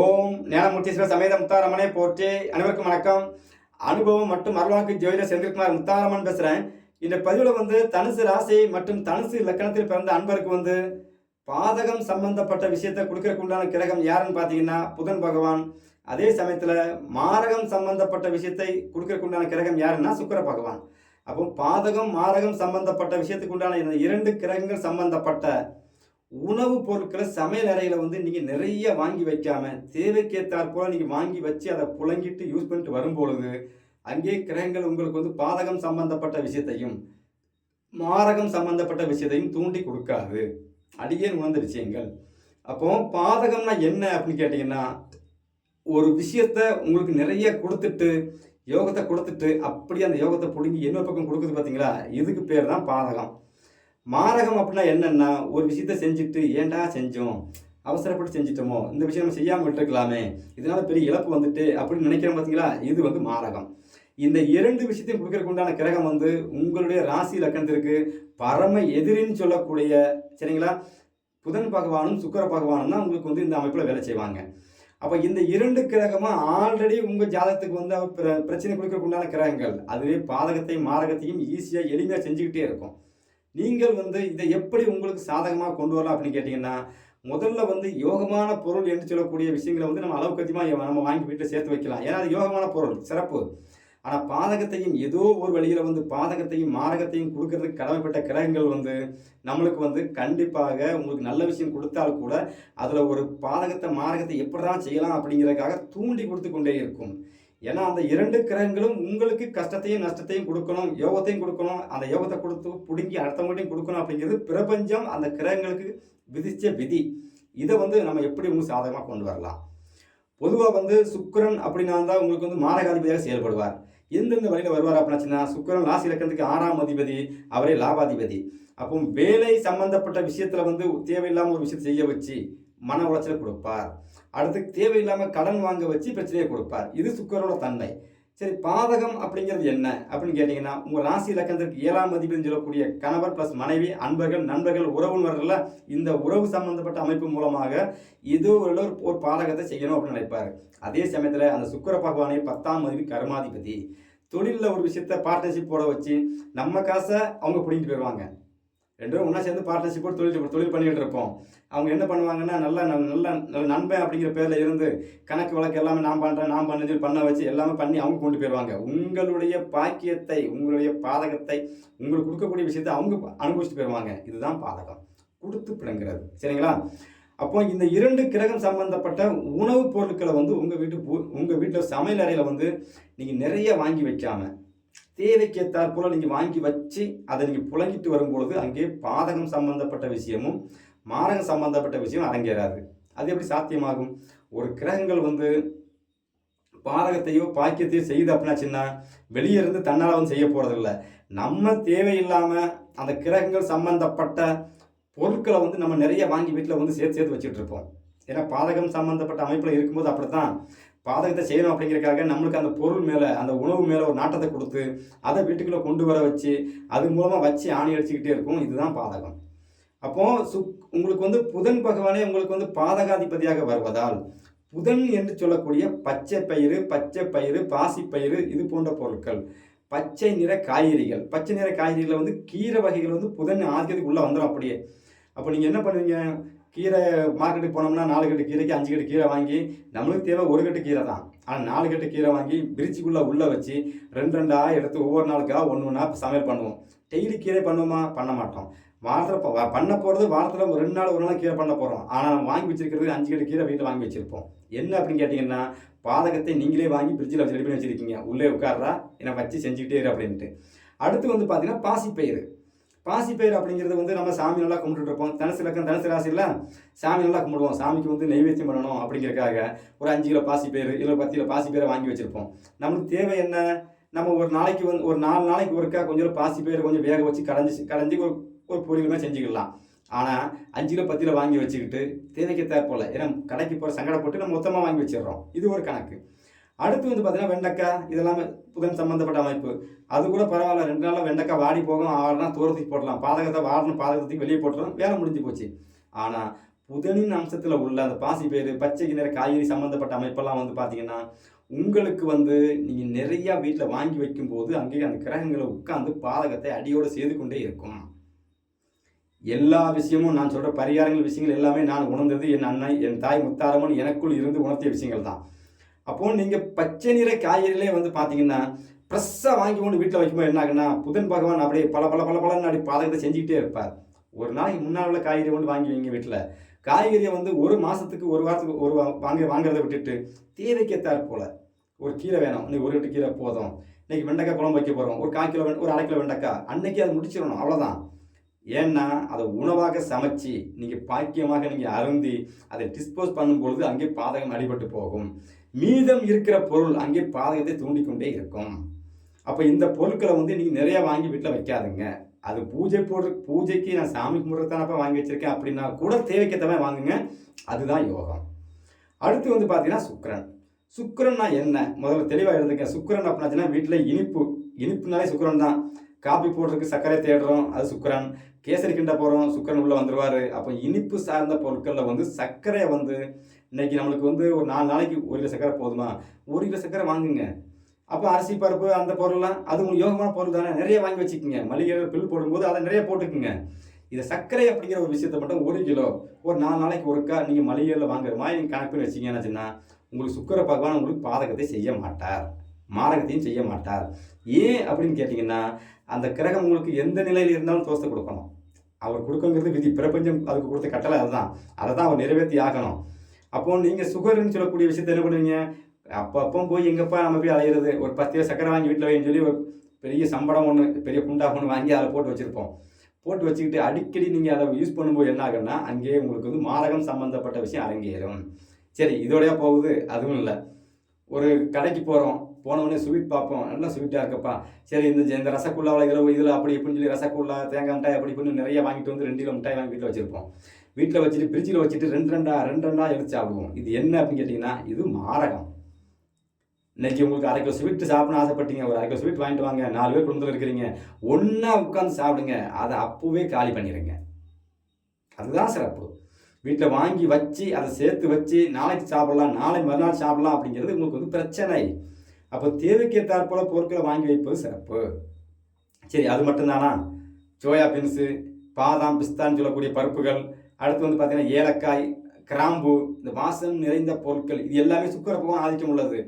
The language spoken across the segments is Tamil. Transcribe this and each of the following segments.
ஓம் ஞானமூர்த்தீஸ்வர சமேத முத்தாரமனை போற்றி அனைவருக்கும் வணக்கம். அனுபவம் மற்றும் அருள்வாக்கு ஜோதிடர் செந்தில்குமார் முத்தாரமன் பேசுகிறேன் இந்த பதிவில் வந்து தனுசு ராசி மற்றும் தனுசு லக்கணத்தில் பிறந்த அன்பருக்கு வந்து பாதகம் சம்பந்தப்பட்ட விஷயத்தை கொடுக்கறதுக்கு உண்டான கிரகம் யாருன்னு பார்த்தீங்கன்னா புதன் பகவான். அதே சமயத்தில் மாரகம் சம்பந்தப்பட்ட விஷயத்தை கொடுக்கறதுக்கு உண்டான கிரகம் யாருன்னா சுக்கர பகவான். அப்போ பாதகம் மாரகம் சம்பந்தப்பட்ட விஷயத்துக்கு உண்டான இந்த இரண்டு கிரகங்கள் சம்பந்தப்பட்ட உணவுப் பொருட்களை சமையல் அறையில் வந்து நீங்கள் நிறைய வாங்கி வைக்காமல் தேவைக்கேற்றாற் போல் நீங்கள் வாங்கி வச்சு அதை புழங்கிட்டு யூஸ் பண்ணிட்டு வரும்பொழுது அங்கே கிரகங்கள் உங்களுக்கு வந்து பாதகம் சம்பந்தப்பட்ட விஷயத்தையும் மாரகம் சம்பந்தப்பட்ட விஷயத்தையும் தூண்டி கொடுக்காது. அடியே உணர்ந்த விஷயங்கள் அப்போ பாதகம்னா என்ன அப்படின்னு கேட்டிங்கன்னா ஒரு விஷயத்த உங்களுக்கு நிறைய கொடுத்துட்டு யோகத்தை கொடுத்துட்டு அப்படியே அந்த யோகத்தை பிடுங்கி இன்னொரு பக்கம் கொடுக்குது பார்த்தீங்களா இதுக்கு பேர் தான் பாதகம். மாரகம் அப்படின்னா என்னென்னா ஒரு விஷயத்த செஞ்சுட்டு ஏன்டா செஞ்சோம்? அவசரப்பட்டு செஞ்சிட்டோமோ? இந்த விஷயம் நம்ம செய்யாமல் விட்டுருக்கலாமே. இதனால் பெரிய இழப்பு வந்துட்டு அப்படின்னு நினைக்கிறோம் பார்த்தீங்களா இது வந்து மாரகம். இந்த இரண்டு விஷயத்தையும் கொடுக்கறதுக்கு உண்டான கிரகம் வந்து உங்களுடைய ராசி லக்கணத்திற்கு பரம எதிரின்னு சொல்லக்கூடிய சரிங்களா? புதன் பகவானும் சுக்கர பகவானும் தான் உங்களுக்கு வந்து இந்த அமைப்பில் வேலை செய்வாங்க. அப்போ இந்த இரண்டு கிரகமும் ஆல்ரெடி உங்கள் ஜாதகத்துக்கு வந்து பிர- பிரச்சனை கொடுக்கறதுக்கு உண்டான கிரகங்கள். அதுவே பாதகத்தையும் மாரகத்தையும் ஈஸியாக எளிமையாக செஞ்சுக்கிட்டே இருக்கும். நீங்கள் வந்து இதை எப்படி உங்களுக்கு சாதகமாக கொண்டு வரலாம் அப்படின்னு கேட்டிங்கன்னா முதல்ல வந்து யோகமான பொருள் என்று சொல்லக்கூடிய விஷயங்களை வந்து நம்ம அளவுக்கு அதிகமாக நம்ம வாங்கி வீட்டில் சேர்த்து வைக்கலாம். ஏன்னா அது யோகமான பொருள் சிறப்பு. ஆனால் பாதகத்தையும் ஏதோ ஒரு வழியில் வந்து பாதகத்தையும் மாரகத்தையும் கொடுக்கறதுக்கு கடமைப்பட்ட கிரகங்கள் வந்து நம்மளுக்கு வந்து கண்டிப்பாக உங்களுக்கு நல்ல விஷயம் கொடுத்தால் கூட அதில் ஒரு பாதகத்தை மாரகத்தை எப்படி தான் செய்யலாம் அப்படிங்கிறதுக்காக தூண்டி கொடுத்து கொண்டே இருக்கும். ஏன்னா அந்த இரண்டு கிரகங்களும் உங்களுக்கு கஷ்டத்தையும் நஷ்டத்தையும் கொடுக்கணும் யோகத்தையும் கொடுக்கணும். அந்த யோகத்தை கொடுத்து பிடுங்கி அடுத்தவங்கள்ட்டையும் கொடுக்கணும் அப்படிங்கிறது பிரபஞ்சம் அந்த கிரகங்களுக்கு விதிச்ச விதி. இதை வந்து நம்ம எப்படி உங்களுக்கு சாதகமாக கொண்டு வரலாம்? பொதுவாக வந்து சுக்கிரன் அப்படின்னா தான் உங்களுக்கு வந்து மாரகாதிபதியாக செயல்படுவார். எந்தெந்த வழியில் வருவார் அப்படின்னா சுக்கிரன் ராசி இலக்கணத்துக்கு ஆறாம் அதிபதி அவரே லாபாதிபதி. அப்போ வேலை சம்பந்தப்பட்ட விஷயத்தில் வந்து தேவையில்லாமல் ஒரு விஷயத்தை செய்ய வச்சு மன உளைச்சலை கொடுப்பார். அடுத்து தேவையில்லாமல் கடன் வாங்க வச்சு பிரச்சனையை கொடுப்பார். இது சுக்கரோட தன்மை. சரி பாதகம் அப்படிங்கிறது என்ன அப்படின்னு கேட்டிங்கன்னா உங்கள் ராசி இலக்கணத்திற்கு ஏழாம் மதிப்புன்னு சொல்லக்கூடிய கணவர் ப்ளஸ் மனைவி அன்பர்கள் நண்பர்கள் உறவுனர்கள்ல இந்த உறவு சம்பந்தப்பட்ட அமைப்பு மூலமாக ஏதோ ஒரு ஒரு பாதகத்தை செய்யணும் அப்படின்னு நினைப்பார். அதே சமயத்தில் அந்த சுக்கர பகவானை பத்தாம் மதிப்பு கர்மாதிபதி. தொழிலில் ஒரு விஷயத்த பார்ட்னர்ஷிப் போட வச்சு நம்ம காசை அவங்க பிடிங்கிட்டு போயிடுவாங்க ரெண்டு பேரும் ஒன்றா சேர்ந்து பார்ட்னர்ஷிப்போடு தொழில் தொழில் பண்ணிகிட்டு இருப்போம். அவங்க என்ன பண்ணுவாங்கன்னா நல்ல நல்ல நல்ல நண்பன் அப்படிங்கிற பேரில் இருந்து கணக்கு வழக்கு எல்லாமே நான் பண்ணுறேன் நான் பண்ணேன்னு சொல்லி பண்ண வச்சு எல்லாமே பண்ணி அவங்க கொண்டு போயிடுவாங்க. உங்களுடைய பாக்கியத்தை உங்களுடைய பாதகத்தை உங்களுக்கு கொடுக்கக்கூடிய விஷயத்தை அவங்க அனுபவிச்சுட்டு போயிடுவாங்க. இதுதான் பாதகம். கொடுத்து பிடுங்கிறது. சரிங்களா? அப்போ இந்த இரண்டு கிரகம் சம்பந்தப்பட்ட உணவுப் பொருட்களை வந்து உங்கள் வீட்டு உங்கள் வீட்டில் சமையல் அறையில் வந்து நீங்கள் நிறைய வாங்கி வைக்காமல் தேவைக்கேற்றாற் போல நீங்கள் வாங்கி வச்சு அதை நீங்கள் புழங்கிட்டு வரும்பொழுது அங்கே பாதகம் சம்பந்தப்பட்ட விஷயமும் மாரகம் சம்பந்தப்பட்ட விஷயம் அரங்கேறாது. அது எப்படி சாத்தியமாகும்? ஒரு கிரகங்கள் வந்து பாதகத்தையோ பாக்கியத்தையோ செய்யுது சின்ன வெளியே இருந்து தன்னால் வந்து செய்ய போகிறதில்ல நம்ம தேவையில்லாமல் அந்த கிரகங்கள் சம்பந்தப்பட்ட பொருட்களை வந்து நம்ம நிறைய வாங்கி வீட்டில் வந்து சேர்த்து சேர்த்து வச்சுட்டு இருப்போம். ஏன்னா பாதகம் சம்மந்தப்பட்ட அமைப்பில் இருக்கும்போது அப்படித்தான். பாதகத்தை செய்யணும் அப்படிங்கிறதுக்காக நம்மளுக்கு அந்த பொருள் மேலே அந்த உணவு மேலே ஒரு நாட்டத்தை கொடுத்து அதை வீட்டுக்குள்ளே கொண்டு வர வச்சு அது மூலமாக வச்சு ஆணி அடிச்சுக்கிட்டே இருக்கும். இதுதான் பாதகம். அப்போது சுக் உங்களுக்கு வந்து புதன் பகவானே உங்களுக்கு வந்து பாதகாதிபதியாக வருவதால் புதன் என்று சொல்லக்கூடிய பச்சை பயிறு பச்சை பயிறு பாசிப்பயிறு இது போன்ற பொருட்கள். பச்சை நிற காய்கறிகள். பச்சை நிற காய்கறிகளை வந்து கீரை வகைகள் வந்து புதன் ஆதிக்கத்துக்கு உள்ளே வந்துடும் அப்படியே. அப்போ நீங்கள் என்ன பண்ணுவீங்க? கீரை மார்க்கெட்டுக்கு போனோம்னா நாலு கட்டு கீரைக்கு அஞ்சு கட்டு கீரை வாங்கி நம்மளுக்கு தேவை ஒரு கட்டு கீரை தான். ஆனால் நாலு கட்டு கீரை வாங்கி பிரிட்ஜுக்குள்ளே உள்ளே வச்சு ரெண்டு ரெண்டாக எடுத்து ஒவ்வொரு நாளுக்காக ஒன்று ஒன்றா சமையல் பண்ணுவோம். டெய்லி கீரை பண்ணுவோமா பண்ண மாட்டோம். வாரத்தில் பண்ண போகிறது வாரத்தில் ஒரு ரெண்டு நாள் ஒரு நாள் கீரை பண்ண போகிறோம் ஆனால் நம்ம வாங்கி வச்சிருக்கிறது அஞ்சு கட்டு கீரை வீட்டில் வாங்கி வச்சிருப்போம். என்ன அப்படின்னு கேட்டிங்கன்னா பாதகத்தை நீங்களே வாங்கி ஃப்ரிட்ஜில் வச்சு ரெடி பண்ணி வச்சுருக்கீங்க. உள்ளே உட்கார்றா என்னை வச்சு செஞ்சுக்கிட்டே இரு அப்படின்ட்டு. அடுத்து வந்து பார்த்தீங்கன்னா பாசிப்பயிறு. பாசிப்பயிறு அப்படிங்கிறது வந்து நம்ம சாமி நல்லா கும்பிட்டுட்டு இருப்போம். தனுசு லக்கம் தனுசு ராசியில் சாமி நல்லா கும்பிடுவோம். சாமிக்கு வந்து நெய்வேத்தியம் பண்ணணும் அப்படிங்கிறதுக்காக ஒரு அஞ்சு கிலோ பாசிப்பயிறு இல்லை பத்து கிலோ பாசிப்பயிரை வாங்கி வச்சுருப்போம். நம்மளுக்கு தேவை என்ன? நம்ம ஒரு நாளைக்கு வந்து ஒரு நாலு நாளைக்கு ஒருக்கா கொஞ்சம் பாசிப்பயிறு கொஞ்சம் வேக வச்சு கடைஞ்சி கடைஞ்சி ஒரு ஒரு பொரியலுமே செஞ்சுக்கலாம். ஆனால் அஞ்சு கிலோ பத்து கிலோ வாங்கி வச்சுக்கிட்டு தேவைக்கு தேவைப்போல ஏன்னா கடைக்கு போகிற சங்கடப்பட்டு நம்ம மொத்தமாக வாங்கி வச்சிடுறோம். இது ஒரு கணக்கு. அடுத்து வந்து பார்த்தீங்கன்னா வெண்டைக்காய் இதெல்லாமே புதன் சம்மந்தப்பட்ட அமைப்பு. அது கூட பரவாயில்ல ரெண்டு நாளில் வெண்டைக்காய் வாடி போகும் ஆறுனா தூரத்துக்கு போடலாம் பாதகத்தை வாடணும் பாதகத்துக்கு வெளியே போட்டுரும் வேலை முடிஞ்சு போச்சு. ஆனால் புதனின் அம்சத்தில் உள்ள அந்த பாசி பேர் பச்சை நிற காய்கறி சம்மந்தப்பட்ட அமைப்பெல்லாம் வந்து பார்த்தீங்கன்னா உங்களுக்கு வந்து நீங்கள் நிறையா வீட்டில் வாங்கி வைக்கும்போது அங்கேயே அந்த கிரகங்களை உட்காந்து பாதகத்தை அடியோடு செய்து கொண்டே இருக்கும். எல்லா விஷயமும் நான் சொல்கிற பரிகாரங்கள் விஷயங்கள் எல்லாமே நான் உணர்ந்தது என் அண்ணன் என் தாய் முத்தாரமன் எனக்குள் இருந்து உணர்த்திய விஷயங்கள் தான் அப்போது நீங்கள் பச்சை நிற காய்கறிகளே வந்து பார்த்தீங்கன்னா ஃப்ரெஷ்ஷாக வாங்கி கொண்டு வீட்டில் வைக்கும்போது என்ன ஆகுன்னா புதன் பகவான் அப்படியே பல பல பல பலன்னு அப்படி பாதகத்தை செஞ்சுக்கிட்டே இருப்பார். ஒரு நாளைக்கு முன்னால் உள்ள காய்கறி கொண்டு வாங்கி வைங்க வீட்டில் காய்கறியை வந்து ஒரு மாதத்துக்கு ஒரு வாரத்துக்கு ஒரு வா- வாங்க வாங்குறத விட்டுட்டு தேவைக்கேத்தார் போல். ஒரு கீரை வேணும். இன்னைக்கு ஒரு கட்டு கீரை போதும். இன்னைக்கு வெண்டைக்காய் குழம்பு வைக்க போகிறோம் ஒரு கால் கிலோ ஒரு அரை கிலோ வெண்டைக்காய். அன்னைக்கு அதை முடிச்சிடணும். அவ்வளோதான் ஏன்னா அதை உணவாக சமைச்சு நீங்கள் பாக்கியமாக நீங்கள் அருந்தி அதை டிஸ்போஸ் பண்ணும்பொழுது அங்கே பாதகம் அடிபட்டு போகும். மீதம் இருக்கிற பொருள் அங்கே பாதகத்தை தூண்டிக்கொண்டே இருக்கும். அப்போ இந்த பொருட்களை வந்து நீங்கள் நிறையா வாங்கி வீட்டில் வைக்காதுங்க. அது பூஜை போடுற பூஜைக்கு நான் சாமி கும்பிட்றதானப்பா வாங்கி வச்சுருக்கேன் அப்படின்னா கூட தேவைக்கேற்றவே வாங்குங்க. அதுதான் யோகம். அடுத்து வந்து பார்த்தீங்கன்னா சுக்கரன். சுக்கரன்னா என்ன? முதல்ல தெளிவாக எழுதுங்க. சுக்கரன் அப்படின்னாச்சுன்னா வீட்டில் இனிப்பு இனிப்புனாலே சுக்கரன் தான். காபி போடுறதுக்கு சர்க்கரை தேடுறோம் அது சுக்கரன். கேசரி கிண்ட போகிறோம் சுக்கிரன் உள்ளே வந்துடுவார் அப்போ இனிப்பு சார்ந்த பொருட்களில் வந்து சர்க்கரையை வந்து இன்னைக்கு நம்மளுக்கு வந்து ஒரு நாலு நாளைக்கு ஒரு கிலோ சர்க்கரை போதுமா? ஒரு கிலோ சர்க்கரை வாங்குங்க. அப்போ அரிசி பருப்பு அந்த பொருள்லாம் அது உங்களுக்கு யோகமான பொருள் தானே? நிறைய வாங்கி வச்சுக்கோங்க. மளிகை பில் போடும்போது அதை நிறைய போட்டுக்குங்க. இதை சர்க்கரை அப்படிங்கிற ஒரு விஷயத்தை மட்டும் ஒரு கிலோ ஒரு நாலு நாளைக்கு ஒருக்கா நீங்கள் மளிகையில் வாங்குற மாதிரி நீங்கள் கணக்கு பண்ணி வச்சிங்கன்னாச்சுன்னா உங்களுக்கு சுக்கர பகவான் உங்களுக்கு பாதகத்தை செய்ய மாட்டார். மாரகத்தையும் செய்ய மாட்டார். ஏன் அப்படின்னு கேட்டிங்கன்னா அந்த கிரகம் உங்களுக்கு எந்த நிலையில் இருந்தாலும் தோசை கொடுக்கணும். அவர் கொடுக்கங்கிறது விதி. பிரபஞ்சம் அதுக்கு கொடுத்த கட்டளை அதுதான். அதை தான் அவர் நிறைவேற்றி ஆகணும். அப்போ நீங்கள் சுகர்னு சொல்லக்கூடிய விஷயத்தை என்ன பண்ணுவீங்க? அப்பப்போ போய் எங்கப்பா நம்ம போய் அலையிறது? ஒரு பத்து கிலோ சக்கரை வாங்கி வீட்டில் வைன்னு சொல்லி ஒரு பெரிய சம்பளம் ஒன்று பெரிய குண்டா ஒன்று வாங்கி அதில் போட்டு வச்சுருப்போம். போட்டு வச்சுக்கிட்டு அடிக்கடி நீங்கள் அதை யூஸ் பண்ணும்போது என்ன ஆகுன்னா அங்கேயே உங்களுக்கு வந்து மாரகம் சம்மந்தப்பட்ட விஷயம் அரங்கேறும். சரி இதோடய போகுது. அதுவும் இல்லை. ஒரு கடைக்கு போகிறோம் போனவொடனே ஸ்வீட் பார்ப்போம். நல்லா ஸ்வீட்டாக இருக்கப்பா. சரி இந்த இந்த ரசகுல்லாவில் இதில் இதில் அப்படி இப்படின்னு சொல்லி ரசகுல்லா தேங்காய் மிட்டாய் அப்படி இப்படின்னு நிறைய வாங்கிட்டு வந்து ரெண்டு கிலோ மிட்டாய் வாங்கி வீட்டில் வச்சுருப்போம். வீட்டில் வச்சுட்டு ஃப்ரிட்ஜில் வச்சுட்டு ரெண்டு ரெண்டா ரெண்டு ரெண்டா எடுத்து சாப்பிடுவோம். இது என்ன அப்படின்னு கேட்டிங்கன்னா இது மாரகம். இன்னைக்கு உங்களுக்கு அரை கிலோ ஸ்வீட் சாப்பிடணும் ஆசைப்பட்டீங்க. ஒரு அரை கிலோ ஸ்வீட் வாங்கிட்டு வாங்க. நாலு பேர் குடும்பத்தில் இருக்கிறீங்க. ஒன்றா உட்காந்து சாப்பிடுங்க. அதை அப்போவே காலி பண்ணிடுங்க அதுதான் சிறப்பு. வீட்டில் வாங்கி வச்சு அதை சேர்த்து வச்சு நாளைக்கு சாப்பிடலாம் நாளை மறுநாள் சாப்பிடலாம் அப்படிங்கிறது உங்களுக்கு வந்து பிரச்சனை. அப்போ தேவைக்கேற்றாற் போல பொருட்களை வாங்கி வைப்பது சிறப்பு. சரி அது மட்டும்தானா? சோயா பீன்ஸு பாதாம் பிஸ்தான்னு சொல்லக்கூடிய பருப்புகள் அடுத்து வந்து பார்த்தீங்கன்னா ஏலக்காய் கிராம்பு இந்த வாசம் நிறைந்த பொருட்கள் இது எல்லாமே சுக்கர பகவான் ஆதிக்கம் உள்ளது.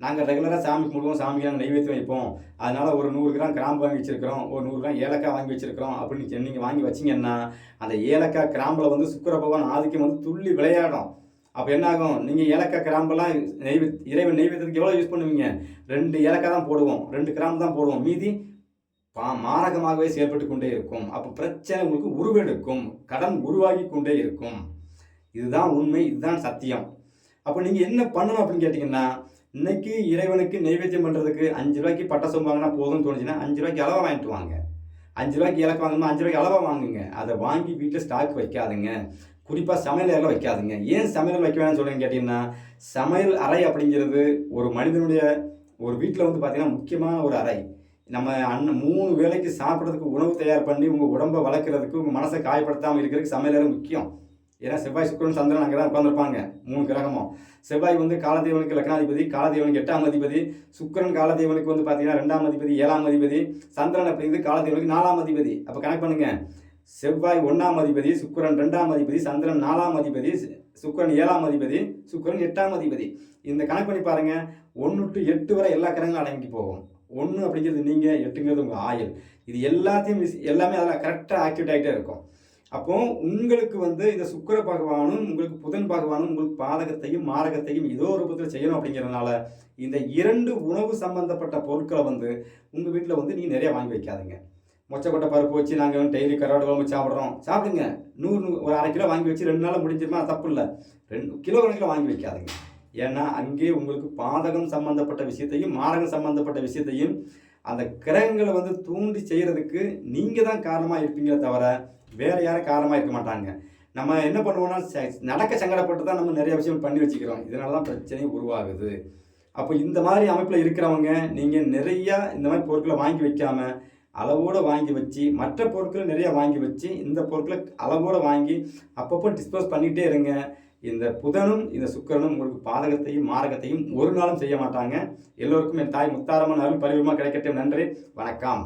நாங்கள் ரெகுலராக சாமி கும்பிடுவோம் சாமிக்கு நாங்கள் வைப்போம். அதனால் ஒரு நூறு கிராம் கிராம்பு வாங்கி வச்சிருக்கிறோம் ஒரு நூறு கிராம் ஏலக்காய் வாங்கி வச்சிருக்கிறோம் அப்படின்னு நீங்கள் வாங்கி வச்சிங்கன்னா அந்த ஏலக்காய் கிராம்பில் வந்து சுக்கர பகவான் ஆதிக்கம் வந்து துள்ளி விளையாடும். அப்போ என்ன ஆகும் நீங்கள் ஏலக்காய் கிராம்பெல்லாம் நெய்வே இறைவன் நெய்வேத்தியத்துக்கு எவ்வளோ யூஸ் பண்ணுவீங்க? ரெண்டு ஏலக்காய் தான் போடுவோம். ரெண்டு கிராம்பு தான் போடுவோம். மீதி பா மாரகமாகவே செயல்பட்டு கொண்டே இருக்கும். அப்போ பிரச்சனை உங்களுக்கு உருவெடுக்கும். கடன் உருவாகி கொண்டே இருக்கும். இதுதான் உண்மை இதுதான் சத்தியம். அப்போ நீங்கள் என்ன பண்ணணும் அப்படின்னு கேட்டிங்கன்னா இன்னைக்கு இறைவனுக்கு நைவேத்தியம் பண்ணுறதுக்கு அஞ்சு ரூபாய்க்கு பட்டை சோம்பு வாங்கினா போதும்னு தோணுச்சுன்னா அஞ்சு ரூபாய்க்கு அளவாக வாங்கிட்டு வாங்க. அஞ்சு ரூபாய்க்கு இலக்கு வாங்கணுமா? அஞ்சு ரூபாய்க்கு அளவாக வாங்குங்க. அதை வாங்கி வீட்டில் ஸ்டாக் வைக்காதுங்க. குறிப்பாக சமையல் அறையில் வைக்காதுங்க. ஏன் சமையல் வைக்க வேணாம்னு சொல்லுங்க கேட்டிங்கன்னா சமையல் அறை அப்படிங்கிறது ஒரு மனிதனுடைய ஒரு வீட்டில் வந்து பார்த்திங்கன்னா முக்கியமான ஒரு அறை. நம்ம அண்ணன் மூணு வேளைக்கு சாப்பிட்றதுக்கு உணவு தயார் பண்ணி உங்கள் உடம்பை வளர்க்குறதுக்கு உங்கள் மனசை காயப்படுத்தாமல் இருக்கிறதுக்கு சமையல் அறை முக்கியம். ஏன்னா செவ்வாய் சுக்கிரன் சந்திரன் அங்கே தான் உட்காந்துருப்பாங்க மூணு கிரகமும். செவ்வாய் வந்து காலதேவனுக்கு லக்னாதிபதி காலதேவனுக்கு எட்டாம் அதிபதி சுக்கரன் காலதேவனுக்கு வந்து பார்த்தீங்கன்னா ரெண்டாம் அதிபதி ஏழாம் அதிபதி சந்திரன் அப்படிங்கிறது காலதேவனுக்கு நாலாம் அதிபதி. அப்போ கனெக்ட் பண்ணுங்கள் செவ்வாய் ஒன்றாம் அதிபதி சுக்கிரன் ரெண்டாம் அதிபதி சந்திரன் நாலாம் அதிபதி சுக்கரன் சுக்கிரன் ஏழாம் அதிபதி சுக்கரன் எட்டாம் அதிபதி. இந்த கணக்கு பண்ணி பாருங்க. ஒன்று டு எட்டு வரை எல்லா கிரகங்களும் அடங்கி போகும். ஒன்று அப்படிங்கிறது நீங்கள் எட்டுங்கிறது உங்கள் ஆயில் இது எல்லாத்தையும் மிஸ் எல்லாமே அதில் கரெக்டாக ஆக்டிவேட் ஆகிட்டே இருக்கும். அப்போ உங்களுக்கு வந்து இந்த சுக்கர பகவானும் உங்களுக்கு புதன் பகவானும் உங்களுக்கு பாதகத்தையும் மாரகத்தையும் ஏதோ ஒரு புத்தில் செய்யணும் அப்படிங்கிறதுனால இந்த இரண்டு உணவு சம்பந்தப்பட்ட பொருட்களை வந்து உங்கள் வீட்டில் வந்து நீங்கள் நிறைய வாங்கி வைக்காதுங்க. மொச்சக்கொட்டை பருப்பு வச்சு நாங்கள் டெய்லி கருவாடு குழம்பு சாப்பிட்றோம். சாப்பிடுங்க. நூறு ஒரு அரை கிலோ வாங்கி வச்சு ரெண்டு நாள் முடிஞ்சிருமா? தப்பு இல்லை ரெண்டு கிலோ கணக்கில் வாங்கி வைக்காதுங்க. ஏன்னா அங்கே உங்களுக்கு பாதகம் சம்பந்தப்பட்ட விஷயத்தையும் மாரகம் சம்பந்தப்பட்ட விஷயத்தையும் அந்த கிரகங்களை வந்து தூண்டி செய்கிறதுக்கு நீங்கள் தான் காரணமாக இருப்பீங்களே தவிர வேறு யாரும் காரணமாக இருக்க மாட்டாங்க. நம்ம என்ன பண்ணுவோம்னா ச- நடக்க சங்கடப்பட்டு தான் நம்ம நிறைய விஷயம் பண்ணி வச்சுக்கிறோம். இதனால தான் பிரச்சனை உருவாகுது. அப்போ இந்த மாதிரி அமைப்பில் இருக்கிறவங்க நீங்கள் நிறையா இந்த மாதிரி பொருட்களை வாங்கி வைக்காமல் அளவோடு வாங்கி வச்சு மற்ற பொருட்கள் நிறைய வாங்கி வச்சு இந்த பொருட்களை அளவோடு வாங்கி அப்பப்போ டிஸ்போஸ் பண்ணிகிட்டே இருங்க. இந்த புதனும் இந்த சுக்கரனும் உங்களுக்கு பாதகத்தையும் மாரகத்தையும் ஒரு நாளும் செய்ய மாட்டாங்க. எல்லோருக்கும் என் தாய் முத்தாரமான அருள் பரிவமாக கிடைக்கட்டும். நன்றி. வணக்கம்.